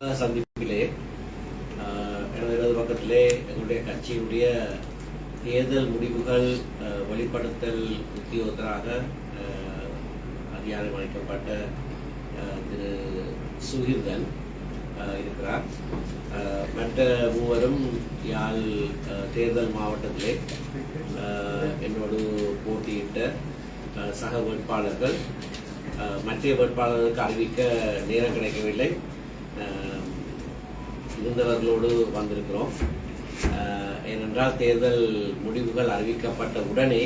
சந்திப்பிலே எனது இடது பக்கத்திலே எங்களுடைய கட்சியினுடைய தேர்தல் முடிவுகள் வெளிப்படுத்தல் உத்தியோகத்தராக அதிகாரம் அளிக்கப்பட்ட திரு சுகிர்தன் இருக்கிறார். மற்ற மூவரும் யாழ் தேர்தல் மாவட்டத்திலே என்னோடு போட்டியிட்ட சக வேட்பாளர்கள். மற்ற வேட்பாளர்களுக்கு அறிவிக்க நேரம் கிடைக்கவில்லை. இருந்தவர்களோடு வந்திருக்கிறோம். ஏனென்றால் தேர்தல் முடிவுகள் அறிவிக்கப்பட்ட உடனே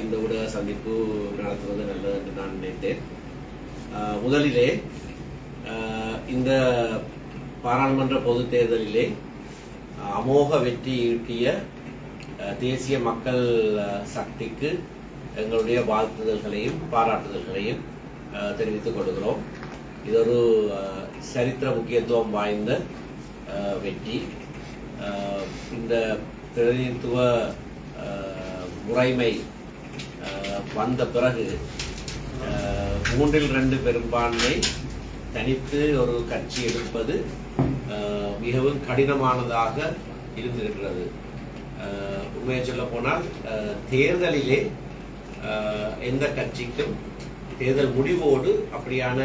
இந்த ஊடக சந்திப்பு நடத்துவது நல்லது என்று நான் நினைத்தேன். முதலிலே இந்த பாராளுமன்ற பொதுத் தேர்தலிலே அமோக வெற்றி ஈட்டிய தேசிய மக்கள் சக்திக்கு எங்களுடைய வாழ்த்துதல்களையும் பாராட்டுதல்களையும் தெரிவித்துக் கொள்கிறோம். இது ஒரு சரித்திர முக்கியத்துவம் வாய்ந்த வெற்றி இந்த பிரதிநிதித்துவ முறைமை வந்த பிறகு மூன்றில் ரெண்டு பெரும்பான்மை தனித்து ஒரு கட்சி எடுப்பது மிகவும் கடினமானதாக இருந்திருக்கிறது உண்மையை சொல்ல போனால் தேர்தலிலே எந்த கட்சிக்கும் தேர்தல் முடிவோடு அப்படியான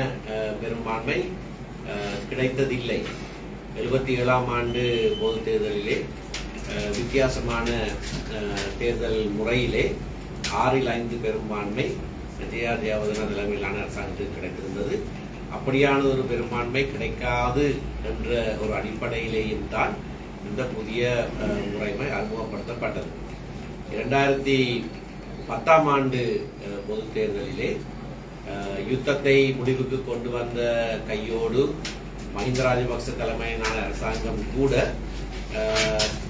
பெரும்பான்மை கிடைத்ததில்லை. எழுபத்தி ஏழாம் ஆண்டு பொது தேர்தலிலே வித்தியாசமான தேர்தல் முறையிலே ஆறில் ஐந்து பெரும்பான்மை ஜெயா ஜெயவர்தன தலைமையிலான அரசாங்கத்துக்கு கிடைத்திருந்தது. அப்படியான ஒரு பெரும்பான்மை கிடைக்காது என்ற ஒரு அடிப்படையிலேயும் தான் இந்த புதிய முறைமை அறிமுகப்படுத்தப்பட்டது. இரண்டாயிரத்தி பத்தாம் ஆண்டு பொது தேர்தலிலே யுத்தத்தை முடிவுக்கு கொண்டு வந்த கையோடு மஹிந்த ராஜபக்ச தலைமையிலான அரசாங்கம் கூட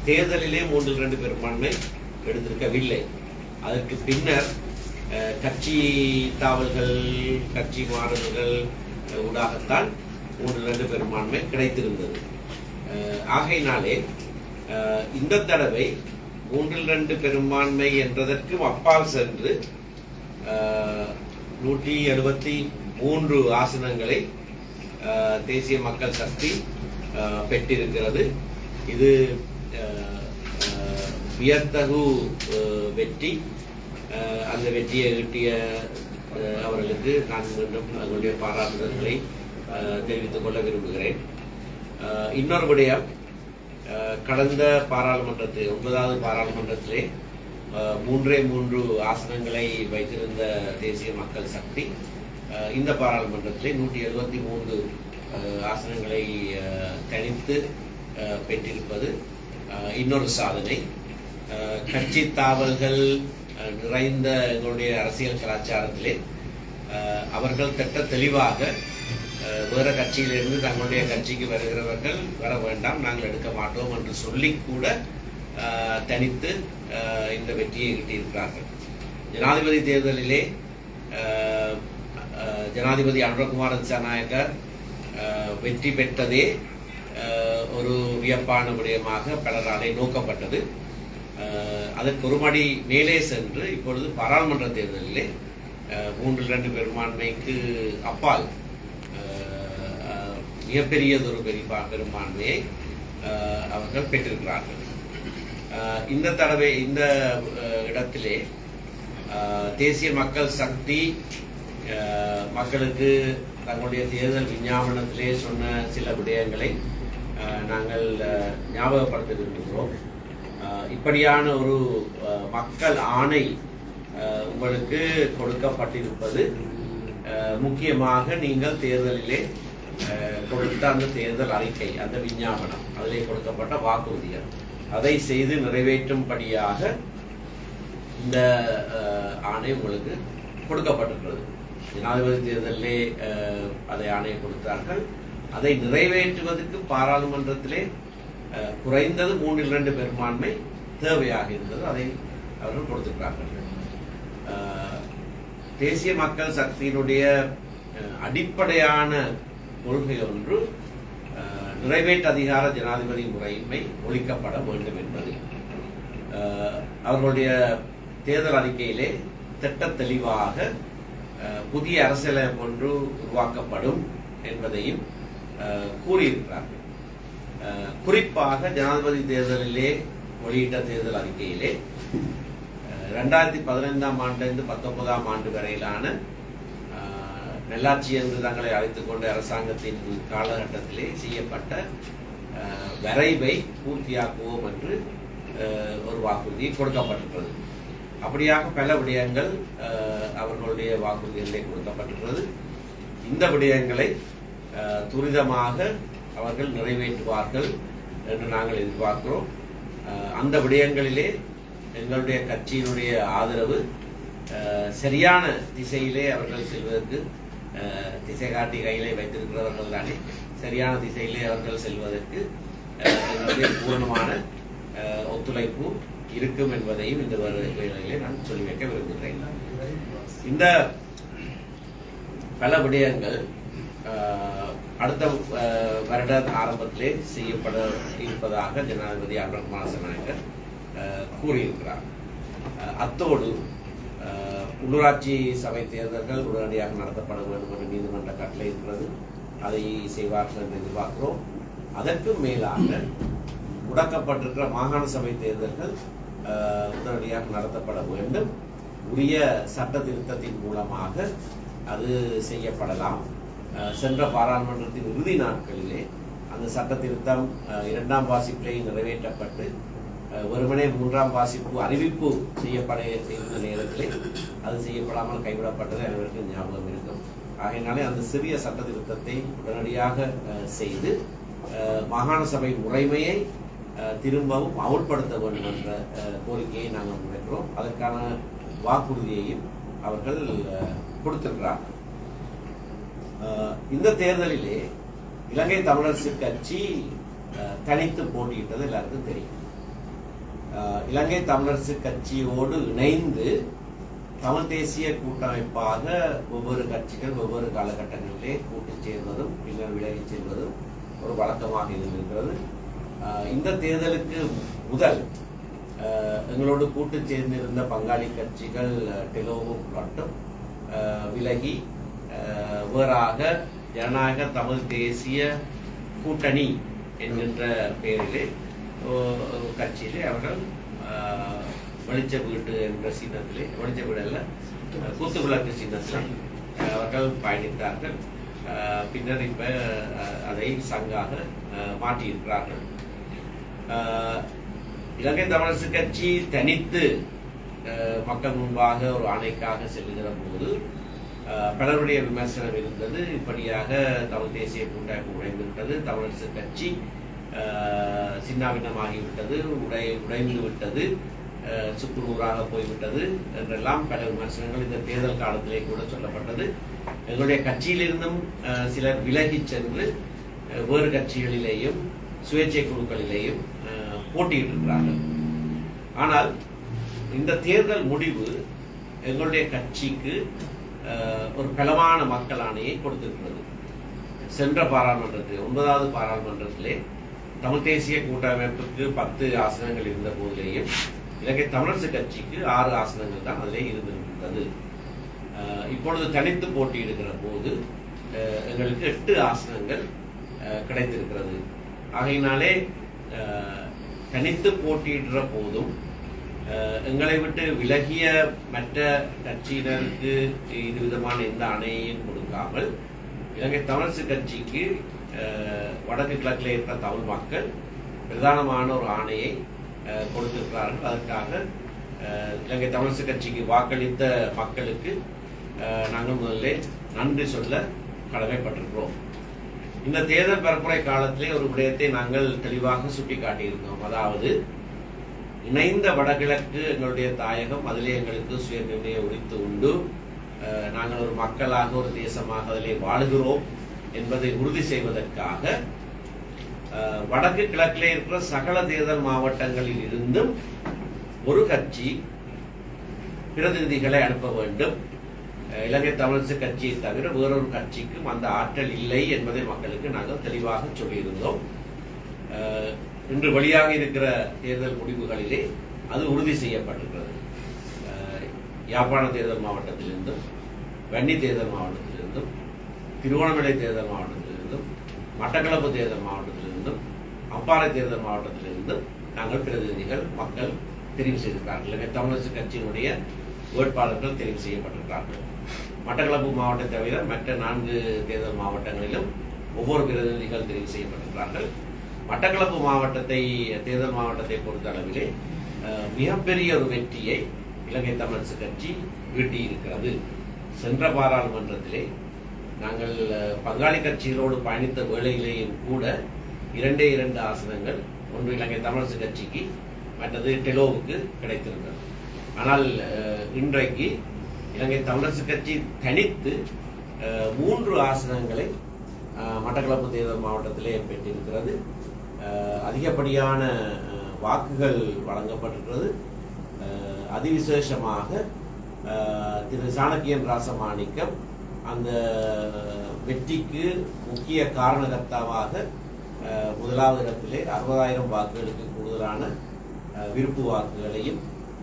தேர்தலிலே மூன்றில் ரெண்டு பெரும்பான்மை எடுத்திருக்கவில்லை. அதற்கு பின்னர் கட்சி தாவல்கள் கட்சி மாறுதல்கள் ஊடாகத்தான் மூன்று ரெண்டு பெரும்பான்மை கிடைத்திருந்தது. ஆகையினாலே இந்த தடவை மூன்றில் ரெண்டு பெரும்பான்மை என்றதற்கும் அப்பால் சென்று நூற்றி எழுபத்தி மூன்று ஆசனங்களை தேசிய மக்கள் சக்தி பெற்றிருக்கிறது. இது வியத்தகு வெற்றி. அந்த வெற்றியை ஈட்டிய அவர்களுக்கு நான் மீண்டும் அவர்களுடைய பாராட்டுதல்களை தெரிவித்துக் கொள்ள விரும்புகிறேன். இன்னொரு விடயம் கடந்த பாராளுமன்றத்தில் ஒன்பதாவது பாராளுமன்றத்திலே மூன்றே மூன்று ஆசனங்களை வைத்திருந்த தேசிய மக்கள் சக்தி. இந்த பாராளுமன்றத்தில் நூற்றி எழுபத்தி மூன்று ஆசனங்களை அஹ், தனித்து பெற்றிருப்பது இன்னொரு சாதனை. கட்சி தாவல்கள் நிறைந்த எங்களுடைய அரசியல் கலாச்சாரத்திலே அவர்கள் திட்ட தெளிவாக வேறு வேற கட்சியிலிருந்து தங்களுடைய கட்சிக்கு வருகிறவர்கள் வர வேண்டாம் நாங்கள் எடுக்க மாட்டோம் என்று சொல்லி கூட தனித்து இந்த வெற்றியை ஈட்டியிருக்கிறார்கள் ஜனாதிபதி தேர்தலிலே ஜனாதிபதி அனுரகுமார திசாநாயக்கர் வெற்றி பெற்றதே ஒரு வியப்பான விடயமாக பலராலே நோக்கப்பட்டது. அதற்கு ஒரு மடி மேலே சென்று இப்பொழுது பாராளுமன்ற தேர்தலிலே மூன்று இரண்டு பெரும்பான்மைக்கு அப்பால் மிகப்பெரியதொரு பெரிய பெரும்பான்மையை அவர்கள் பெற்றிருக்கிறார்கள். இந்த தடவை இந்த இடத்திலே தேசிய மக்கள் சக்தி மக்களுக்கு தங்களுடைய தேர்தல் விஞ்ஞாபனத்திலே சொன்ன சில விடயங்களை நாங்கள் ஞாபகப்படுத்த விரும்புகிறோம் இப்படியான ஒரு மக்கள் ஆணை உங்களுக்கு கொடுக்கப்பட்டிருப்பது முக்கியமாக நீங்கள் தேர்தலிலே கொடுத்த அந்த தேர்தல் அறிக்கை அந்த விஞ்ஞாபனம் அதிலே கொடுக்கப்பட்ட வாக்குறுதிகள். அதை செய்து நிறைவேற்றும்படியாக இந்த ஆணை உங்களுக்கு கொடுக்கப்பட்டிருக்கிறது. ஜனாதிபதி தேர்தலிலே அதை ஆணையை கொடுத்தார்கள். அதை நிறைவேற்றுவதற்கு பாராளுமன்றத்திலே குறைந்தது மூன்றில் இரண்டு பெரும்பான்மை தேவையாக இருந்தது. அதை அவர்கள் கொடுத்திருக்கிறார்கள். தேசிய மக்கள் சக்தியினுடைய அடிப்படையான கொள்கை ஒன்று நிறைவேற்று அதிகார ஜனாதிபதி முறைமை ஒழிக்கப்பட வேண்டும் என்பது. அவர்களுடைய தேர்தல் அறிக்கையிலே திட்ட தெளிவாக புதிய அரசியலமைப்பு ஒன்று உருவாக்கப்படும் என்பதையும் கூறியிருக்கிறார்கள். குறிப்பாக ஜனாதிபதி தேர்தலிலே வெளியிட்ட தேர்தல் அறிக்கையிலே ரெண்டாயிரத்தி பதினைந்தாம் ஆண்டிலிருந்து பத்தொன்பதாம் ஆண்டு வரையிலான நல்லாட்சி என்று தங்களை அழைத்துக் கொண்ட அரசாங்கத்தின் காலகட்டத்திலே செய்யப்பட்ட வரைவை பூர்த்தியாக்குவோம் என்று ஒரு வாக்குறுதி கொடுக்கப்பட்டிருக்கிறது. அப்படியாக பல விடயங்கள் அவர்களுடைய வாக்குறுதிகளிலே கொடுக்கப்பட்டிருக்கிறது. இந்த விடயங்களை துரிதமாக அவர்கள் நிறைவேற்றுவார்கள் என்று நாங்கள் எதிர்பார்க்கிறோம். அந்த விடயங்களிலே எங்களுடைய கட்சியினுடைய ஆதரவு சரியான திசையிலே அவர்கள் செல்வதற்கு திசை காட்டி கையிலே வைத்திருக்கிறவர்கள் தானே. சரியான திசையிலே அவர்கள் செல்வதற்கு என்னுடைய பூர்ணமான ஒத்துழைப்பு இருக்கும் என்பதையும் இந்த வரு- வேளையிலே நான் சொல்லி வைக்க விரும்புகிறேன். இந்த பல விடயங்கள் அடுத்த வருட ஆரம்பத்திலே செய்யப்பட இருப்பதாக ஜனாதிபதி அனுர் மாசநாயக்கர் கூறியிருக்கிறார். அத்தோடு உள்ளூராட்சி சபை தேர்தல்கள் உடனடியாக நடத்தப்பட வேண்டும் என்று நீதிமன்ற கட்டளை இருக்கிறது. அதை செய்வார்கள் என்று எதிர்பார்க்கிறோம். அதற்கும் மேலாக முடக்கப்பட்டிருக்கிற மாகாண சபை தேர்தல்கள் உடனடியாக நடத்தப்பட வேண்டும். உரிய சட்ட திருத்தத்தின் மூலமாக அது செய்யப்படலாம். சென்ற பாராளுமன்றத்தின் இறுதி நாட்களிலே அந்த சட்ட திருத்தம் இரண்டாம் வாசிப்பிலே நிறைவேற்றப்பட்டு வெறுமனே மூன்றாம் வாசிப்பு அறிவிப்பு செய்யப்பட இருந்த நேரத்திலே அது செய்யப்படாமல் கைவிடப்பட்டது அனைவருக்கும் ஞாபகம் இருக்கும். ஆகையினாலே அந்த சிறிய சட்ட திருத்தத்தை உடனடியாக செய்து அஹ், மாகாண சபை முறைமையை அஹ், திரும்பவும் அமுல்படுத்த வேண்டும் என்ற கோரிக்கையை நாங்கள் முன்வைக்கிறோம். அதற்கான வாக்குறுதியையும் அவர்கள் அஹ், கொடுத்திருக்கிறார்கள். இந்த தேர்தலிலே இலங்கை தமிழரசு கட்சி அஹ், தனித்து போட்டியிட்டது எல்லாருக்கும் தெரியும். இலங்கை தமிழரசு கட்சியோடு இணைந்து தமிழ் தேசிய கூட்டமைப்பாக ஒவ்வொரு கட்சிகள் ஒவ்வொரு காலகட்டங்களிலே கூட்டு சேர்வதும் பின்னர் விலகிச் செல்வதும் ஒரு வழக்கமாக இருந்திருக்கிறது. இந்த தேர்தலுக்கு முதல் எங்களோடு கூட்டு சேர்ந்திருந்த பங்காளி கட்சிகள் டெலோவும் டெலோவோ மட்டும் விலகி வேறாக ஜனநாயக தமிழ் தேசிய கூட்டணி என்கின்ற பெயரிலே கட்சியிலே அவர்கள் வெளிச்ச வீட்டு என்ற சின்னத்திலே வெளிச்ச வீடு அல்ல கூத்து விளக்கு சின்னத்தில் அவர்கள் பயணித்தார்கள். பின்னர் இப்ப அதை சங்காக மாற்றியிருக்கிறார்கள். இலங்கை தமிழரசு கட்சி தனித்து மக்கள் முன்பாக ஒரு ஆணைக்காக செல்லுகிற போது பலருடைய விமர்சனம் இருந்தது. இப்படியாக தமிழ் தேசிய கூட்டமைப்பு உடைந்திருக்கிறது. தமிழரசு கட்சி சின்னாபின்னமாகிவிட்டது உடை உடைந்து விட்டது அஹ், சுக்குநூறாக போய்விட்டது என்றெல்லாம் பல விமர்சனங்கள் இந்த தேர்தல் காலத்திலே கூட சொல்லப்பட்டது. எங்களுடைய கட்சியிலிருந்தும் சிலர் விலகிச் சென்று வேறு கட்சிகளிலேயும் சுயேட்சை குழுக்களிலேயும் போட்டியிட்டிருக்கிறார்கள். ஆனால் இந்த தேர்தல் முடிவு எங்களுடைய கட்சிக்கு ஒரு பலமான மக்கள் ஆணையை கொடுத்திருக்கிறது. சென்ற பாராளுமன்றத்தில் ஒன்பதாவது பாராளுமன்றத்திலே தமிழ் தேசிய கூட்டமைப்புக்கு பத்து ஆசனங்கள் இருந்த போதிலேயும் இலங்கை தமிழரசு கட்சிக்கு ஆறு ஆசனங்கள் தான் அதிலே இருந்திருந்தது. இப்பொழுது தனித்து போட்டியிடுகிற போது எங்களுக்கு எட்டு ஆசனங்கள் கிடைத்திருக்கிறது. ஆகையினாலே தனித்து போட்டியிடுற போதும் எங்களை விட்டு விலகிய மற்ற கட்சியினருக்கு இது விதமான எந்த அணையையும் கொடுக்காமல் இலங்கை தமிழரசு கட்சிக்கு வடக்கு கிழக்கில் இருக்கிற தமிழ் மக்கள் பிரதானமான ஒரு ஆணையை கொடுத்திருக்கிறார்கள். அதற்காக இலங்கை தமிழரசு கட்சிக்கு வாக்களித்த மக்களுக்கு நாங்கள் முதல்ல நன்றி சொல்ல கடமைப்பட்டிருக்கிறோம். இந்த தேர்தல் பரப்புரை காலத்திலே ஒரு விடயத்தை நாங்கள் தெளிவாக சுட்டிக்காட்டியிருந்தோம். அதாவது இணைந்த வடகிழக்கு எங்களுடைய தாயகம் அதிலே எங்களுக்கு சுய நிர்ணய உரித்து உண்டு நாங்கள் ஒரு மக்களாக ஒரு தேசமாக அதிலே வாழுகிறோம். என்பதை உறுதி செய்வதற்காக வடக்கு கிழக்கிலே இருக்கிற சகல தேர்தல் மாவட்டங்களில் இருந்தும் ஒரு கட்சி பிரதிநிதிகளை அனுப்ப வேண்டும். இலங்கை தமிழரசு கட்சியை தவிர வேறொரு கட்சிக்கும் அந்த ஆற்றல் இல்லை என்பதை மக்களுக்கு நாங்கள் தெளிவாக சொல்லியிருந்தோம். இன்று வெளியாக இருக்கிற தேர்தல் முடிவுகளிலே அது உறுதி செய்யப்பட்டிருக்கிறது. யாழ்ப்பாண தேர்தல் மாவட்டத்திலிருந்தும் வன்னி தேர்தல் மாவட்டத்தில் திருவோணமலை தேர்தல் மாவட்டத்திலிருந்தும் மட்டக்களப்பு தேர்தல் மாவட்டத்திலிருந்தும் அம்பாறை தேர்தல் மாவட்டத்திலிருந்தும் நாங்கள் பிரதிநிதிகள் மக்கள் தெரிவு செய்திருக்கிறார்கள். எனவே தமிழரசு கட்சியினுடைய வேட்பாளர்கள் தெரிவு செய்யப்பட்டிருக்கிறார்கள். மட்டக்களப்பு மாவட்டத்தை தவிர மற்ற நான்கு தேர்தல் மாவட்டங்களிலும் ஒவ்வொரு பிரதிநிதிகள் தெரிவு செய்யப்பட்டிருக்கிறார்கள். மட்டக்களப்பு மாவட்டத்தை தேர்தல் மாவட்டத்தை பொறுத்த அளவிலே மிகப்பெரிய ஒரு வெற்றியை இலங்கை தமிழரசு கட்சி ஈட்டியிருக்கிறது சென்ற பாராளுமன்றத்திலே நாங்கள் பங்காளி கட்சிகளோடு பயணித்த வேளையிலேயும் கூட இரண்டே இரண்டு ஆசனங்கள் ஒன்று இலங்கை தமிழரசு கட்சிக்கு மற்றது டெலோவுக்கு கிடைத்திருந்தது. ஆனால் இன்றைக்கு இலங்கை தமிழரசு கட்சி தனித்து மூன்று ஆசனங்களை மட்டக்களப்பு தேர்தல் மாவட்டத்திலே பெற்றிருக்கிறது. அதிகப்படியான வாக்குகள் வழங்கப்பட்டிருக்கிறது. அதிவிசேஷமாக திரு சாணக்கியன் ராசமாணிக்கம் அந்த வெற்றிக்கு முக்கிய காரணகர்த்தாவாக முதலாவது இடத்திலே அறுபதாயிரம் வாக்குகளுக்கு கூடுதலான விருப்பு வாக்குகளையும்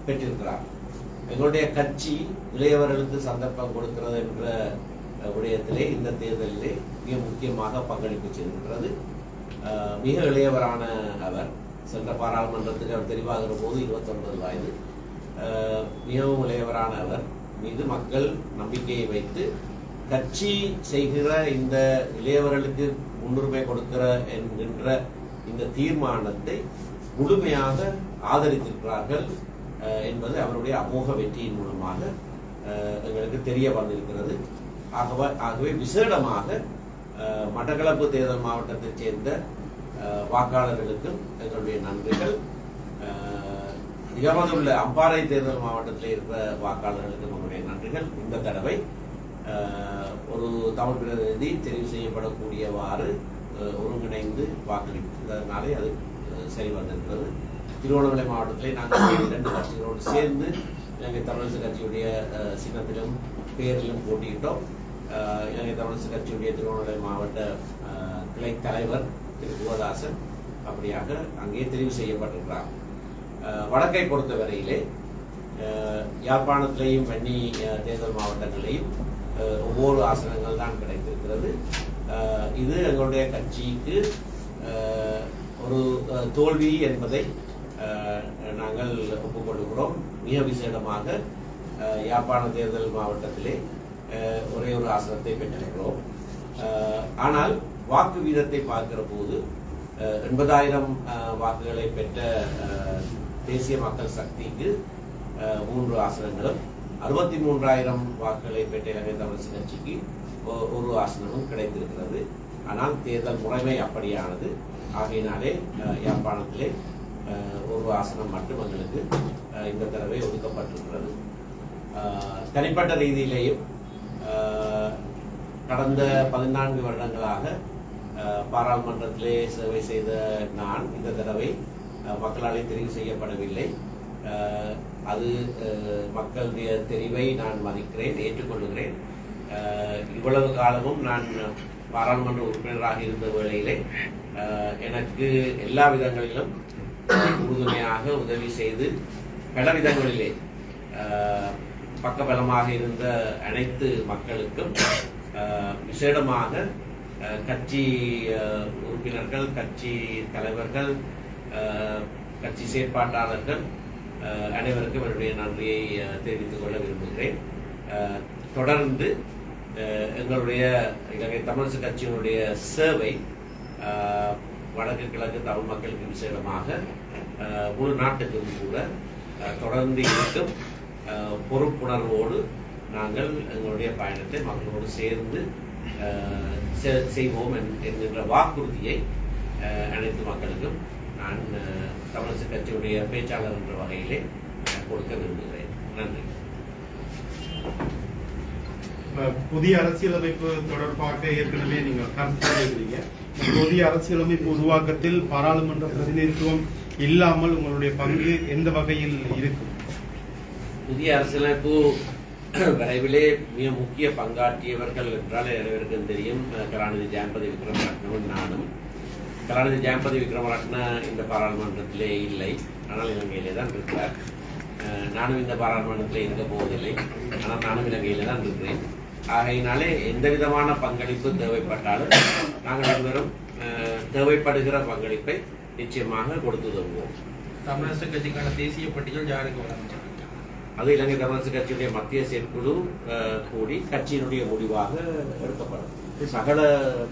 பெற்றிருக்கிறார். எங்களுடைய கட்சி இளையவர்களுக்கு சந்தர்ப்பம் கொடுக்கிறது என்ற விடயத்திலே இந்த தேர்தலிலே மிக முக்கியமாக பங்களிப்பு செய்திருக்கிறது. மிக இளையவரான அவர் சென்ற பாராளுமன்றத்துக்கு அவர் தெரிவாகிற போது இருபத்தொன்பது வயது. மிகவும் இளையவரான அவர் மீது மக்கள் நம்பிக்கையை வைத்து கட்சி செய்கிற இந்த இளையவர்களுக்கு முன்னுரிமை கொடுக்கிற என்கின்ற இந்த தீர்மானத்தை முழுமையாக ஆதரித்திருக்கிறார்கள் என்பது அவருடைய அமோக வெற்றியின் மூலமாக எங்களுக்கு தெரிய வந்திருக்கிறது. ஆகவே ஆகவே விசேடமாக மட்டக்களப்பு தேர்தல் மாவட்டத்தைச் சேர்ந்த வாக்காளர்களுக்கும் எங்களுடைய நன்றிகள். எமது உள்ள அம்பாறை தேர்தல் மாவட்டத்தில் இருக்கிற வாக்காளர்களுக்கும் நம்முடைய நன்றிகள். இந்த தடவை ஒரு தமிழ் பிரதிநிதி தெரிவு செய்யப்படக்கூடியவாறு ஒருங்கிணைந்து வாக்களித்ததுனாலே அது சரி வந்திருக்கிறது திருவண்ணாமலை மாவட்டத்திலே நாங்கள் இரண்டு கட்சிகளோடு சேர்ந்து இலங்கை தமிழரசு கட்சியுடைய சின்னத்திலும் பேரிலும் போட்டியிட்டோம். இலங்கை தமிழரசு கட்சியுடைய திருவண்ணாமலை மாவட்ட கிளை தலைவர் திரு. குவதாசன் அப்படியாக அங்கே தெரிவு செய்யப்பட்டிருக்கிறார். வடக்கை பொறுத்தவரையிலே யாழ்ப்பாணத்திலேயும் வன்னி தேர்தல் மாவட்டங்களிலேயும் ஒவ்வொரு ஆசனங்கள் தான் கிடைத்திருக்கிறது. இது எங்களுடைய கட்சிக்கு ஒரு தோல்வி என்பதை நாங்கள் ஒப்புக்கொள்கிறோம் மிக விசேடமாக அஹ், யாழ்ப்பாண தேர்தல் மாவட்டத்திலே ஒரே ஒரு ஆசனத்தை பெற்றிருக்கிறோம். ஆனால் வாக்கு வீதத்தை பார்க்கிற போது எண்பதாயிரம் வாக்குகளை பெற்ற தேசிய மக்கள் சக்திக்கு மூன்று ஆசனங்களும் அறுபத்தி மூன்றாயிரம் வாக்குகளை பெற்ற இலங்கை தமிழரசு கட்சிக்கு ஒரு ஆசனமும் கிடைத்திருக்கிறது. ஆனால் தேர்தல் முறைமை அப்படியானது. ஆகையினாலே யாழ்ப்பாணத்திலே ஒரு ஆசனம் மட்டும் எங்களுக்கு இந்த தடவை ஒதுக்கப்பட்டிருக்கிறது. தனிப்பட்ட ரீதியிலேயும் கடந்த பதினான்கு வருடங்களாக பாராளுமன்றத்திலே சேவை செய்த நான் இந்த தடவை மக்களாலே தெரிவு செய்யப்படவில்லை. அது மக்களுடைய தெரிவை நான் மதிக்கிறேன் ஏற்றுக்கொள்கிறேன். இவ்வளவு காலமும் நான் பாராளுமன்ற உறுப்பினராக இருந்த வேளையிலே எனக்கு எல்லா விதங்களிலும் உறுதுணையாக உதவி செய்து பல விதங்களிலே அஹ், பக்கபலமாக இருந்த அனைத்து மக்களுக்கும் விசேடமாக கட்சி உறுப்பினர்கள் கட்சி தலைவர்கள் கட்சி செயற்பாட்டாளர்கள் அனைவருக்கும் என்னுடைய நன்றியை தெரிவித்துக் கொள்ள விரும்புகிறேன். தொடர்ந்து எங்களுடைய இலங்கை தமிழரசு கட்சியினுடைய சேவை வடக்கு கிழக்கு தமிழ் மக்களுக்கு விசேடமாக முழு நாட்டுக்கும் கூட தொடர்ந்து இருக்கும் பொறுப்புணர்வோடு நாங்கள் எங்களுடைய பயணத்தை மக்களோடு சேர்ந்து செய்வோம் என்- என்கின்ற வாக்குறுதியை அனைத்து மக்களுக்கும் நான் தமிழரசு கட்சியுடைய பேச்சாளர் என்ற வகையிலே கொடுக்க விரும்புகிறேன். நன்றி. புதிய அரசியலமைப்பு தொடர்பாக ஏற்கனவே நீங்கள் கருத்து புதிய அரசியலமைப்பு உருவாக்கத்தில் பாராளுமன்ற பிரதிநிதித்துவம் இல்லாமல் உங்களுடைய பங்கு எந்த வகையில் இருக்கும்? புதிய அரசியலமைப்பு விரைவிலே மிக முக்கிய பங்காற்றியவர்கள் என்றால் அனைவருக்கும் தெரியும். கலாநிதி ஜெயம்பதி விக்ரமரட்னமும் நானும். கலாநிதி ஜெயம்பதி விக்ரமரட்ன இந்த பாராளுமன்றத்திலே இல்லை. ஆனால் இலங்கையிலே தான் இருக்கிறார். நானும் இந்த பாராளுமன்றத்திலே இருக்க போவதில்லை. ஆனால் நானும் இலங்கையிலே தான் இருக்கிறேன். ஆகையினாலே எந்த விதமான பங்களிப்பு தேவைப்பட்டாலும் நாங்கள் இருவரும் தேவைப்படுகிற பங்களிப்பை நிச்சயமாக கொடுத்து உதவுவோம் தமிழரசு கட்சிக்கான தேசிய பட்டியல் யாருக்கு அது இலங்கை தமிழரசு கட்சியுடைய மத்திய செயற்குழு கூடி கட்சியினுடைய முடிவாக எடுக்கப்படும். சகல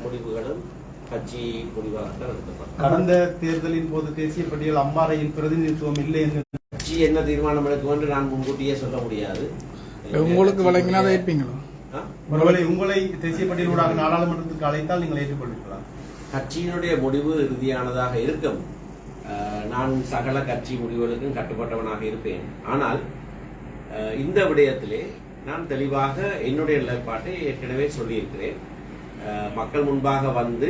முடிவுகளும் கட்சி முடிவாகத்தான் எடுக்கப்படும் கடந்த தேர்தலின் போது தேசிய பட்டியல் அம்மாறையின் பிரதிநிதித்துவம் இல்லை என்று கட்சி என்ன தீர்மானம் எடுக்கும் என்று நான் முன்கூட்டியே சொல்ல முடியாது. உங்களுக்கு வழங்கினா ஏற்பீங்களோ? ஒருவேளை உங்களை தேசிய பட்டியலூடாக நாடாளுமன்றத்துக்கு அழைத்தால் நீங்கள் ஏற்றுக்கொள்வீர்களா? கட்சியினுடைய முடிவு இறுதியானதாக இருக்கும். நான் சகல கட்சி முடிவுகளுக்கும் கட்டுப்பட்டவனாக இருப்பேன். ஆனால் அஹ், இந்த விடயத்திலே நான் தெளிவாக என்னுடைய நிலைப்பாட்டை ஏற்கனவே சொல்லியிருக்கிறேன். மக்கள் முன்பாக வந்து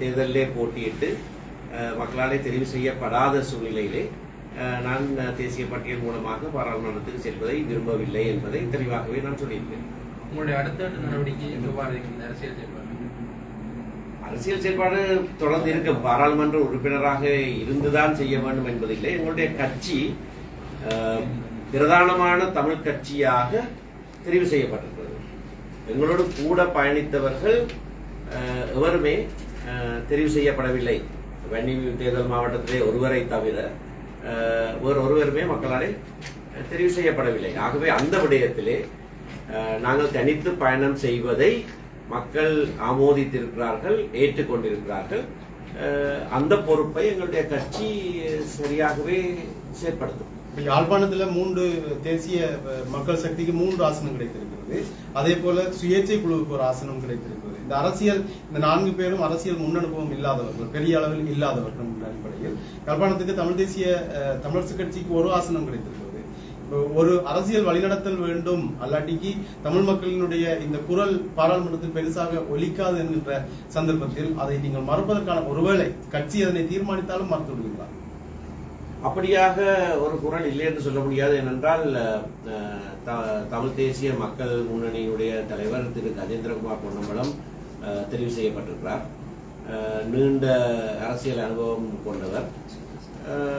தேர்தலிலே போட்டியிட்டு மக்களாலே தெரிவு செய்யப்படாத சூழ்நிலையிலே நான் தேசிய பட்டியல் மூலமாக பாராளுமன்றத்துக்கு செல்வதை விரும்பவில்லை என்பதை தெளிவாகவே நான் சொல்லியிருக்கிறேன். உங்களுடைய அடுத்த நடவடிக்கை எவ்வாறு அரசியல் செயல்பாடு. அரசியல் செயல்பாடு தொடர்ந்து இருக்கும் பாராளுமன்ற உறுப்பினராக இருந்துதான் செய்ய வேண்டும் என்பதில்லை. எங்களுடைய கட்சி பிரதானமான தமிழ் கட்சியாக தெரிவு செய்யப்பட்டிருக்கிறது. எங்களோடு கூட பயணித்தவர்கள் எவருமே தெரிவு செய்யப்படவில்லை. வன்னி தேர்தல் மாவட்டத்திலே ஒருவரை தவிர வேறு ஒருவருமே மக்களாலே தெரிவு செய்யப்படவில்லை. ஆகவே அந்த விடயத்திலே நாங்கள் தனித்து பயணம் செய்வதை மக்கள் ஆமோதித்திருக்கிறார்கள் ஏற்றுக்கொண்டிருக்கிறார்கள். அந்த பொறுப்பை எங்களுடைய கட்சி சரியாகவே செயற்படுத்தும். யாழ்ப்பாணத்தில் மூன்று தேசிய மக்கள் சக்திக்கு மூன்று ஆசனம் கிடைத்திருக்கிறது. அதே போல சுயேட்சை குழுவுக்கு ஒரு ஆசனம் கிடைத்திருக்கு இந்த அரசியல் இந்த நான்கு பேரும் அரசியல் முன்னனுபவம் இல்லாதவர்கள் பெரிய அளவில் இல்லாதவர்கள் அடிப்படையில் யாழ்ப்பாணத்துக்கு தமிழ் தேசிய அஹ், தமிழரசு கட்சிக்கு ஒரு ஆசனம் கிடைத்திருக்கிறது. ஒரு அரசியல் வழிநடத்தல் வேண்டும் அல்லாட்டிக்கு தமிழ் மக்களினுடைய இந்த குரல் பாராளுமன்றத்தில் பெருசாக ஒலிக்காது என்கின்ற சந்தர்ப்பத்தில் அதை நீங்கள் மறுப்பதற்கான ஒருவேளை கட்சி அதனை தீர்மானித்தாலும் மறுத்து விடுவீங்களா அப்படியாக ஒரு குரல் இல்லை என்று சொல்ல முடியாது. ஏனென்றால் த- தமிழ் தேசிய மக்கள் முன்னணியினுடைய தலைவர் திரு கஜேந்திரகுமார் பொன்னம்பலம் தெரிவு செய்யப்பட்டிருக்கிறார். நீண்ட அரசியல் அனுபவம் கொண்டவர்.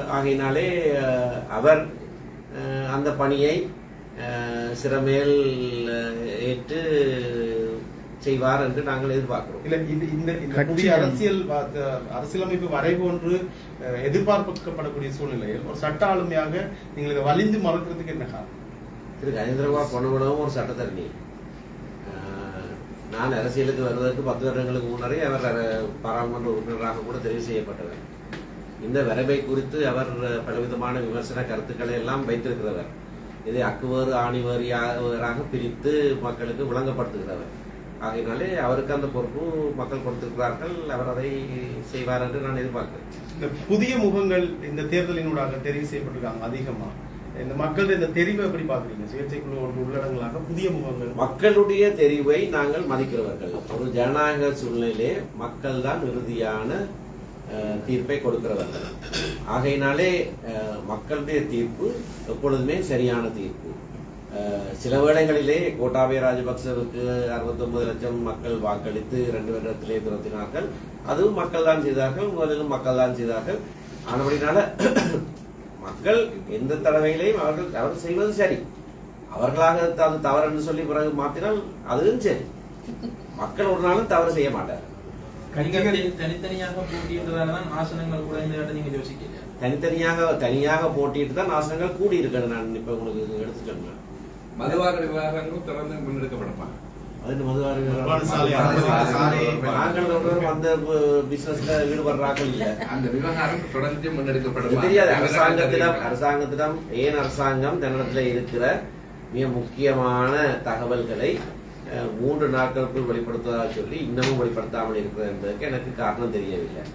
ஆகையினாலே அவர் அந்த பணியை சிறமேல் ஏற்று செய்வார் என்று நாங்கள் எதிர்பார்க்கிறோம். இல்ல இது இந்த புதிய அரசியல் அரசியலமைப்பு வரைவு ஒன்று அஹ், எதிர்பார்க்கப்படக்கூடிய சூழ்நிலையில் ஒரு சட்ட ஆளுமையாக நீங்கள் இதை வலிந்து மறுக்கிறதுக்கு என்ன காரணம்? திரு. கஜேந்திரகுமார் பொன்னம்பலமும் ஒரு சட்டத்தரணி. நான் அரசியலுக்கு வருவதற்கு பத்து வருடங்களுக்கு முன்னரே அவர் பாராளுமன்ற உறுப்பினராக கூட தெரிவு செய்யப்பட்டவர். இந்த வரவை குறித்து அவர் பலவிதமான விமர்சன கருத்துக்களை எல்லாம் வைத்திருக்கிறவர். இதை அக்குவர் ஆணிவரியாக பிரித்து மக்களுக்கு விளங்கப்படுத்துகிறவர். ஆகையினாலே அவருக்கு அந்த பொறுப்பு மக்கள் கொடுத்திருக்கிறார்கள் அவர் அதை செய்வார் என்று நான் எதிர்பார்க்கிறேன். இந்த புதிய முகங்கள் இந்த தேர்தலினூடாக தெரிவு செய்யப்பட்டிருக்காங்க அதிகமாக இந்த மக்கள் இந்த தெரிவை எப்படி பாக்குறீங்க சிகிச்சை குழு உள்ளடங்களாக புதிய முகங்கள் மக்களுடைய தெரிவை நாங்கள் மதிக்கிறவர்கள். ஒரு ஜனநாயக சூழ்நிலையிலே மக்கள் தான் இறுதியான தீர்ப்பை கொடுக்கிறவர்கள். ஆகையினாலே மக்களுடைய தீர்ப்பு எப்பொழுதுமே சரியான தீர்ப்பு. சில வேளைகளிலே கோட்டாபய ராஜபக்சவுக்கு 69 லட்சம் மக்கள் வாக்களித்து ரெண்டு வருடத்திலே துரத்தினார்கள். அதுவும் மக்கள் தான் செய்தார்கள் முதலிலும் மக்கள் தான் செய்தார்கள். ஆனபடினால மக்கள் எந்த தடவையிலையும் அவர்கள் அவர் செய்வது சரி. அவர்களாக அது தவறு என்று சொல்லி பிறகு மாத்தினால் அதுவும் சரி. மக்கள் ஒரு நாளும் தவறு செய்ய மாட்டார். தனித்தனியாக போட்டியிட்டதால தான் ஆசனங்கள் கூட இந்த இடத்துல நீங்க யோசிக்கல தனித்தனியாக தனியாக போட்டிட்டு தான் நாசனங்கள் கூடி இருக்கிறது நான் இப்ப உங்களுக்கு எடுத்து சொன்னேன் மதுவார விவகாரங்கள் தொடர்ந்து முன்னெடுக்கப்படமா ஒருவரும் அந்த பிசினஸ்ல ஈடுபடுறார்கள் இல்ல அந்த விவகாரம் தொடர்ந்து முன்னெடுக்கப்படுமா தெரியாது அரசாங்கத்திடம் அரசாங்கத்திடம் ஏன் அரசாங்கம் தன்னிடத்தில் இருக்கிற மிக முக்கியமான தகவல்களை மூன்று நாட்களுக்குள் வெளிப்படுத்துவதாக சொல்லி இன்னமும் வெளிப்படுத்தாமல் இருக்கிறது என்பதற்கு எனக்கு காரணம் தெரியவில்லை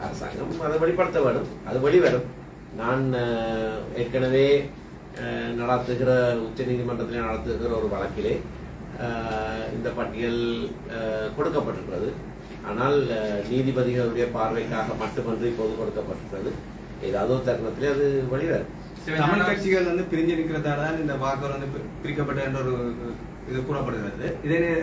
அரசாங்கம் அதை வெளிப்படுத்த வேண்டும் அது வெளிவரும் நான் ஏற்கனவே நடத்துகிற உச்ச நீதிமன்றத்தில் நடத்துகிற ஒரு வழக்கிலே இந்த பட்டியல் கொடுக்கப்பட்டிருக்கிறது. ஆனால் நீதிபதிகளுடைய பார்வைக்காக மட்டுமன்றி இப்போது கொடுக்கப்பட்டிருக்கிறது. ஏதாவது ஒரு தருணத்திலே அது வெளிவரும். தமிழ் கட்சிகள் வந்து பிரிஞ்சு நிற்கிறதால தான் இந்த வாக்கு வந்து பி- பிரிக்கப்பட்ட என்ற ஒரு இது கூறப்படுகிறது. இதே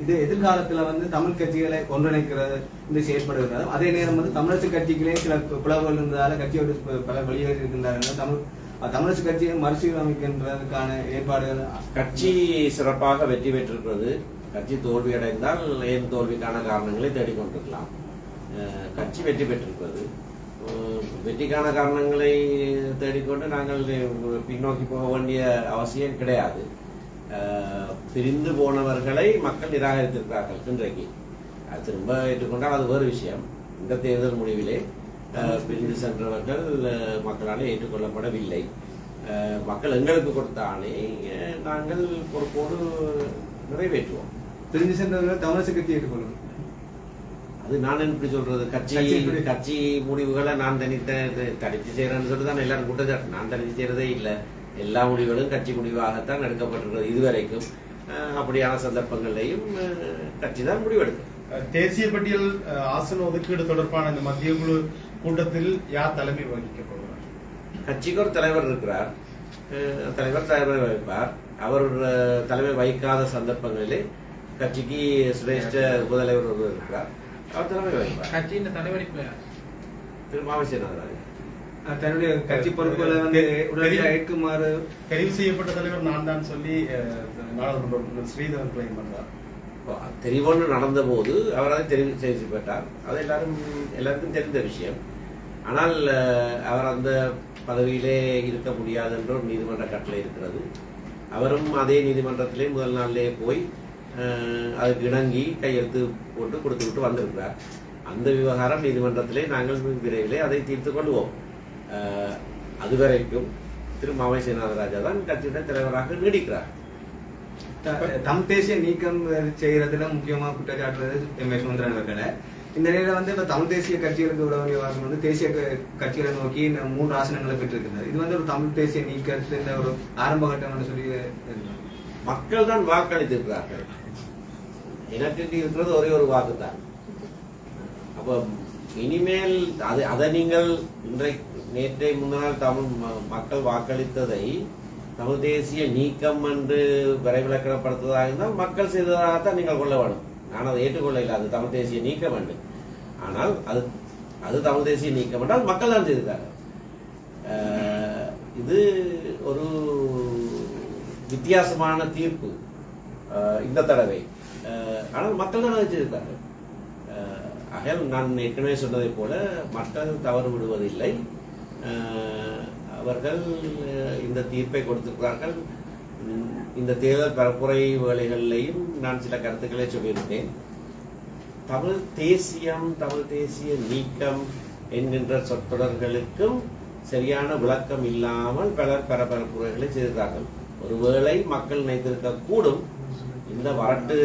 இது எதிர்காலத்துல வந்து தமிழ் கட்சிகளை ஒன்றிணைக்கிறது இந்த செயற்படுகிறது. அதே நேரம் வந்து தமிழரசு கட்சிகளே சில பிளவுகள் இருந்ததால கட்சியோடு பல வெளியேறி இருக்கின்றார்கள். தமிழ் தமிழரசு கட்சியை மறுசீரமைக்கின்றதுக்கான ஏற்பாடுகள் கட்சி சிறப்பாக வெற்றி பெற்றிருக்கிறது. கட்சி தோல்வி அடைந்தால் ஏன் தோல்விக்கான காரணங்களை தேடிக்கொண்டிருக்கலாம். கட்சி வெற்றி பெற்றிருப்பது வெற்றிக்கான காரணங்களை தேடிக்கொண்டு நாங்கள் பின்னோக்கி போக வேண்டிய அவசியம் கிடையாது. பிரிந்து போனவர்களை மக்கள் நிராகரித்திருக்கிறார்கள் இன்றைக்கு. அது திரும்ப ஏற்றுக்கொண்டால் அது வேறு விஷயம். இந்த தேர்தல் முடிவிலே பிரிந்து சென்றவர்கள் மக்களால் ஏற்றுக்கொள்ளப்படவில்லை. அஹ், மக்கள் எங்களுக்கு கொடுத்த ஆணை நாங்கள் பொறுப்போடு நிறைவேற்றுவோம். பிரிஞ்சு சென்றவர்கள் தமிழரசு கட்சி ஏற்றுக்கொள்ளும் அது நான் எப்படி சொல்றது? கட்சி கட்சி முடிவுகளை நான் தனித்த தனித்து செய்யறேன்னு சொல்லிட்டு தான் எல்லாரும் குற்றச்சாட்டு. நான் தனித்து செய்யறதே இல்லை. எல்லா முடிவுகளும் கட்சி முடிவாகத்தான் எடுக்கப்பட்டிருக்கிறது இதுவரைக்கும். அஹ், அப்படியான சந்தர்ப்பங்களையும் அஹ், கட்சி தான் முடிவெடுக்கும். தேசிய பட்டியல் ஆசன ஒதுக்கீடு தொடர்பான இந்த மத்திய குழு கூட்டத்தில் யார் தலைமை வகிக்க போகிறார் கட்சிக்கு ஒரு தலைவர் இருக்கிறார். தலைவர் தலைமை வகிப்பார். அவர் தலைமை வகிக்காத சந்தர்ப்பங்களிலே கட்சிக்கு சிரேஷ்ட உபதலைவர் ஒருவர் இருக்கிறார். அவர் தலைமை வகிப்பார். கட்சியின் தலைவர் இப்ப? திரு மாவசியநாதராஜ் அஹ் தன்னுடைய கட்சி பொறுப்புகளை வந்து உடனடியாக ஏற்குமாறு தெரிவு செய்யப்பட்ட தலைவர் நான் தான் சொல்லி நாடாளுமன்ற ஸ்ரீதரன் கிளைம் பண்றார். தெரிவோன்னு நடந்தபோது அவர் அதை தெரிவு செய்யப்பட்டார் அது எல்லாரும் எல்லாருக்கும் தெரிந்த விஷயம். ஆனால் அவர் அந்த பதவியிலே இருக்க முடியாது என்ற ஒரு நீதிமன்ற கட்டளை இருக்கிறது. அவரும் அதே நீதிமன்றத்திலே முதல் நாளிலே போய் அதுக்கு இணங்கி கையெழுத்து போட்டு கொடுத்து விட்டு வந்திருக்கிறார். அந்த விவகாரம் நீதிமன்றத்திலே நாங்கள் விரைவிலே அதை தீர்த்து கொள்வோம். அஹ், அதுவரைக்கும் திரு மாவை சேனாதராஜா தான் கட்சியுடைய தலைவராக நீடிக்கிறார். தம் தேசிய நீக்கம் செய்யறதுல முக்கியமா குற்றச்சாட்டுறது எம். எஸ். சுமந்திரன் அவர்களை. இந்த நிலையில வந்து இப்ப தமிழ் தேசிய கட்சிகளுக்கு விட வேண்டிய வாரம் வந்து தேசிய கட்சிகளை நோக்கி இந்த மூன்று ஆசனங்களை பெற்றிருக்கிறது இது வந்து ஒரு தமிழ் தேசிய நீக்கத்தின் ஒரு ஆரம்ப கட்டம் சொல்லி மக்கள் தான் வாக்களித்திருக்கிறார்கள். எனக்கு இருக்கிறது ஒரே ஒரு வாக்கு தான் அப்ப இனிமேல் அது அதை நீங்கள் இன்றைக்கு நேற்றை முன்னாள் தமிழ் ம- மக்கள் வாக்களித்ததை தமிழ் தேசிய நீக்கம் என்று வரைவிலக்கணப்படுத்துவதாக இருந்தால் மக்கள் செய்ததாகத்தான் நீங்கள் கொள்ள வேண்டும். நான் அதை ஏற்றுக்கொள்ள இல்லை அது தமிழ் தேசிய நீக்க வேண்டும் ஆனால் அது அது தமிழ் தேசிய நீக்கம் என்றால் மக்கள் தான் செய்திருக்காங்க இது ஒரு வித்தியாசமான தீர்ப்பு. இந்த தடவை. ஆனால் மக்கள் தான் அதை செய்திருக்காங்க ஆகையால் நான் ஏற்கனவே சொன்னதைப் போல மக்கள் தவறு விடுவதில்லை. அவர்கள் இந்த தீர்ப்பை கொடுத்திருக்கிறார்கள். இந்த தேர்தல் பரப்புரை வேலைகள்லையும் நான் சில கருத்துக்களை சொல்லியிருந்தேன். தமிழ் தேசியம் தமிழ் தேசிய நீக்கம் என்கின்ற சொற்றொடர்களுக்கும் சரியான விளக்கம் இல்லாமல் பலர் பரபரப்புரைகளை செய்திருக்கிறார்கள். ஒருவேளை மக்கள் நினைத்திருக்க கூடும் இந்த வரட்டு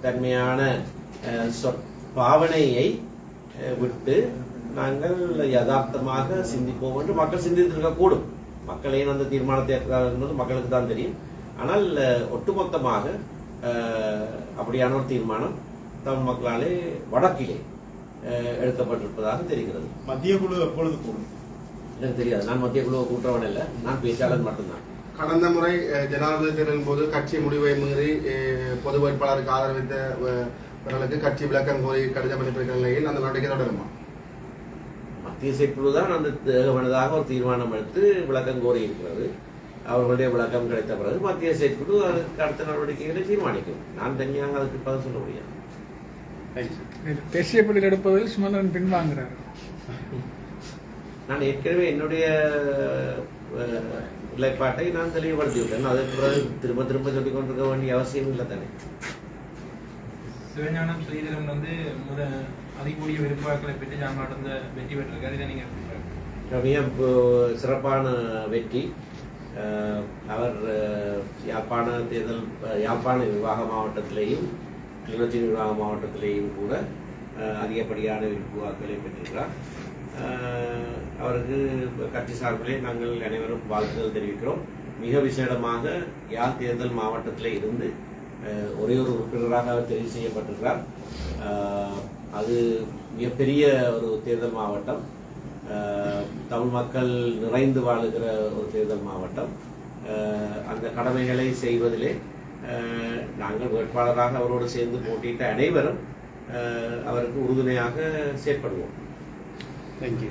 தன்மையான அஹ், பாவனையை விட்டு நாங்கள் யதார்த்தமாக சிந்திப்போம் என்று மக்கள் சிந்தித்திருக்க கூடும். மக்கள் ஏன் அந்த தீர்மானத்தை ஏற்கிறார்கள் என்பது மக்களுக்கு தான் தெரியும். ஆனால் ஒட்டுமொத்தமாக அப்படியான ஒரு தீர்மானம் தமிழ் மக்களாலே வடக்கிலே எடுக்கப்பட்டிருப்பதாக தெரிகிறது. மத்திய குழு எப்பொழுது கூடும்? எனக்கு தெரியாது. நான் மத்திய குழுவை கூட்டுறவன் இல்லை நான் பேச்சாளர் மட்டும்தான். கடந்த முறை ஜனாதிபதி தேர்தலின் போது கட்சி முடிவை மீறி பொது வேட்பாளருக்கு ஆதரவித்த அஹ், அவர்களுக்கு கட்சி விளக்கம் கோரி கடிதம் அனுப்பியிருக்கிற நிலையில் அந்த நடவடிக்கை தொடருமா? மத்திய செயற்குழு தான் அந்த தேகமனதாக ஒரு தீர்மானம் எடுத்து விளக்கம் கோரி இருக்கிறது அவர்களுடைய விளக்கம் கிடைத்த பிறகு மத்திய செயற்குழு அதுக்கு அடுத்த நடவடிக்கைகளை தீர்மானிக்கும். நான் தனியாக அதுக்கு பதில் சொல்ல முடியாது. தேசிய பள்ளியில் எடுப்பதில் சுமந்திரன் பின்வாங்குறார். நான் ஏற்கனவே என்னுடைய நிலைப்பாட்டை நான் தெளிவுபடுத்திவிட்டேன். அதற்கு பிறகு திரும்ப திரும்ப சொல்லிக் கொண்டிருக்க வேண்டிய அவசியம் இல்லை தானே சிவஞானம் ஸ்ரீதரன் வந்து அதிகூடிய விருப்பாக்களை பெற்று ஜாமாட்டந்த வெற்றி பெற்றிருக்காரு இதை நீங்க மிக சிறப்பான வெற்றி. அவர் யாழ்ப்பாண தேர்தல் யாழ்ப்பாண நிர்வாக மாவட்டத்திலேயும் கிளிநொச்சி நிர்வாக மாவட்டத்திலேயும் கூட அதிகப்படியான விருப்பு பெற்றிருக்கிறார். அவருக்கு கட்சி சார்பிலே நாங்கள் அனைவரும் வாழ்த்துக்கள் தெரிவிக்கிறோம். மிக விசேடமாக யாழ் தேர்தல் மாவட்டத்தில் இருந்து ஒரே ஒரு உறுப்பினராக தெரிவு செய்யப்பட்டிருக்கிறார். அது மிகப்பெரிய ஒரு தேர்தல் மாவட்டம். தமிழ் மக்கள் நிறைந்து வாழுகிற ஒரு தேர்தல் மாவட்டம். அந்த கடமைகளை செய்வதிலே நாங்கள் வேட்பாளராக அவரோடு சேர்ந்து போட்டியிட்ட அனைவரும் அவருக்கு உறுதுணையாக செயற்படுவோம். தேங்க்யூ